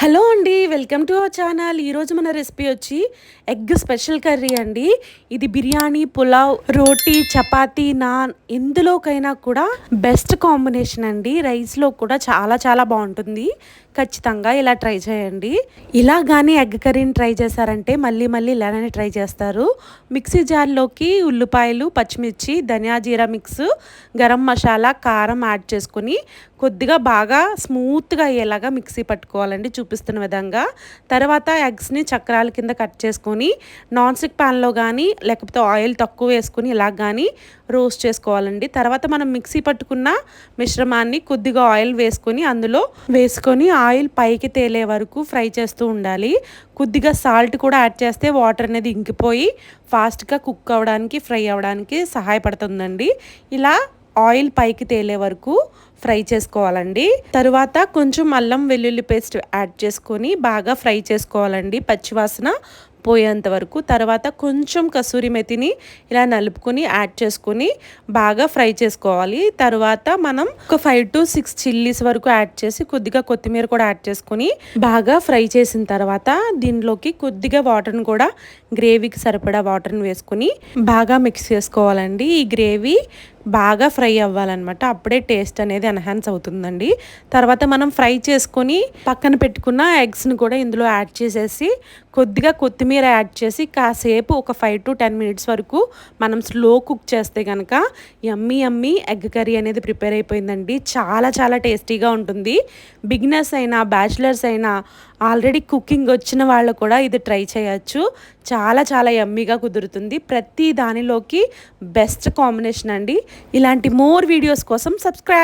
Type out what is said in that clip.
Hello అండి welcome to our channel. ఈరోజు మన రెసిపీ వచ్చి ఎగ్ స్పెషల్ కర్రీ అండి. ఇది బిర్యానీ పులావ్ రోటీ చపాతీ నాన్ ఎందులోకైనా కూడా బెస్ట్ కాంబినేషన్ అండి. రైస్లో కూడా చాలా చాలా బాగుంటుంది. ఖచ్చితంగా ఇలా ట్రై చేయండి. ఇలా కానీ ఎగ్ కర్రీని ట్రై చేశారంటే మళ్ళీ మళ్ళీ ఇలానే ట్రై చేస్తారు. మిక్సీ జార్లోకి ఉల్లిపాయలు పచ్చిమిర్చి ధనియా జీరా మిక్స్ గరం మసాలా కారం యాడ్ చేసుకొని కొద్దిగా బాగా స్మూత్గా అయ్యేలాగా మిక్సీ పట్టుకోవాలండి చూపిస్తున్న విధంగా. తర్వాత ఎగ్స్ని చక్రాల కింద కట్ చేసుకొని నాన్ స్టిక్ ప్యాన్లో కానీ లేకపోతే ఆయిల్ తక్కువ వేసుకొని ఇలా కానీ రోస్ట్ చేసుకోవాలండి. తర్వాత మనం మిక్సీ పట్టుకున్న మిశ్రమాన్ని కొద్దిగా ఆయిల్ వేసుకొని అందులో వేసుకొని ఆయిల్ పైకి తేలే వరకు ఫ్రై చేస్తూ ఉండాలి. కొద్దిగా సాల్ట్ కూడా యాడ్ చేస్తే వాటర్ అనేది ఇంకిపోయి ఫాస్ట్గా కుక్ అవ్వడానికి ఫ్రై అవ్వడానికి సహాయపడుతుందండి. ఇలా ఆయిల్ పైకి తేలే వరకు ఫ్రై చేసుకోవాలండి. తరువాత కొంచెం అల్లం వెల్లుల్లి పేస్ట్ యాడ్ చేసుకొని బాగా ఫ్రై చేసుకోవాలండి. పచ్చివాసన పోయేంత వరకు. తర్వాత కొంచెం కసూరి మెతిని ఇలా నలుపుకొని యాడ్ చేసుకొని బాగా ఫ్రై చేసుకోవాలి. తర్వాత మనం ఒక ఫైవ్ టు సిక్స్ చిల్లీస్ వరకు యాడ్ చేసి కొద్దిగా కొత్తిమీర కూడా యాడ్ చేసుకొని బాగా ఫ్రై చేసిన తర్వాత దీనిలోకి కొద్దిగా వాటర్ని కూడా గ్రేవీకి సరిపడా వాటర్ని వేసుకొని బాగా మిక్స్ చేసుకోవాలండి. ఈ గ్రేవీ బాగా ఫ్రై అవ్వాలన్నమాట. అప్పుడే టేస్ట్ అనేది ఎన్హాన్స్ అవుతుందండి. తర్వాత మనం ఫ్రై చేసుకొని పక్కన పెట్టుకున్న ఎగ్స్ని కూడా ఇందులో యాడ్ చేసేసి కొద్దిగా కొత్తిమీర యాడ్ చేసి కాసేపు ఒక ఫైవ్ టు టెన్ మినిట్స్ వరకు మనం స్లో కుక్ చేస్తే కనుక యమ్మీ యమ్మీ ఎగ్ కర్రీ అనేది ప్రిపేర్ అయిపోయిందండి. చాలా చాలా టేస్టీగా ఉంటుంది. బిగినర్స్ అయినా బ్యాచిలర్స్ అయినా ఆల్రెడీ కుకింగ్ వచ్చిన వాళ్ళు కూడా ఇది ట్రై చేయొచ్చు. చాలా చాలా యమ్మీగా కుదురుతుంది. ప్రతి దానిలోకి బెస్ట్ కాంబినేషన్ అండి. ఇలాంటి మోర్ వీడియోస్ కోసం సబ్స్క్రైబ్